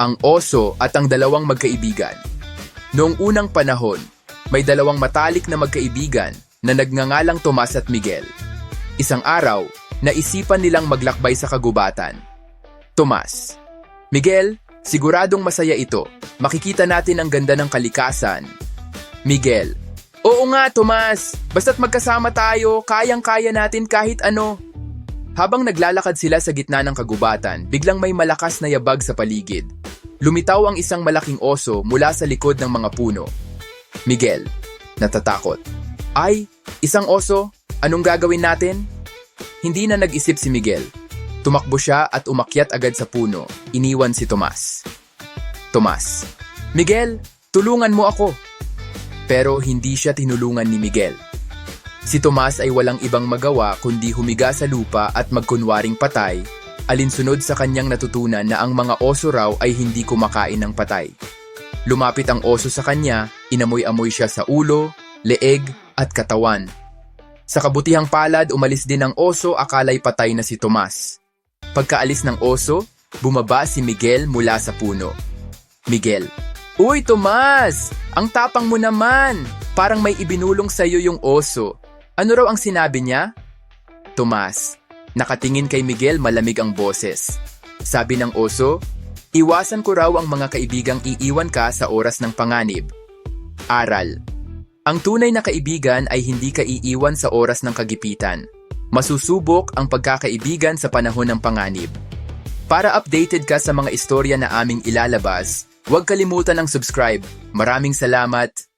ang oso at ang dalawang magkaibigan. Noong unang panahon, may dalawang matalik na magkaibigan na nagngangalang Tomas at Miguel. Isang araw, naisipan nilang maglakbay sa kagubatan. Tomas, Miguel, siguradong masaya ito. Makikita natin ang ganda ng kalikasan. Miguel, Oo nga, Tomas. Basta't magkasama tayo, kayang-kaya natin kahit ano. Habang naglalakad sila sa gitna ng kagubatan, biglang may malakas na yabag sa paligid. Lumitaw ang isang malaking oso mula sa likod ng mga puno. Miguel, natatakot. Ay, isang oso? Anong gagawin natin? Hindi na nag-isip si Miguel. Tumakbo siya at umakyat agad sa puno. Iniwan si Tomas. Tomas, Miguel, tulungan mo ako. Pero hindi siya tinulungan ni Miguel. Si Tomas ay walang ibang magawa kundi humiga sa lupa at magkunwaring patay, alinsunod sa kanyang natutunan na ang mga oso raw ay hindi kumakain ng patay. Lumapit ang oso sa kanya, inamoy-amoy siya sa ulo, leeg at katawan. Sa kabutihang palad, umalis din ang oso akalay patay na si Tomas. Pagkaalis ng oso, bumaba si Miguel mula sa puno. Miguel, Uy, Tomas! Ang tapang mo naman! Parang may ibinulong sa'yo yung oso. Ano raw ang sinabi niya? Tomas, nakatingin kay Miguel malamig ang boses. Sabi ng oso, iwasan ko raw ang mga kaibigang iiwan ka sa oras ng panganib. Aral. Ang tunay na kaibigan ay hindi ka iiwan sa oras ng kagipitan. Masusubok ang pagkakaibigan sa panahon ng panganib. Para updated ka sa mga istorya na aming ilalabas, huwag kalimutan ng subscribe. Maraming salamat!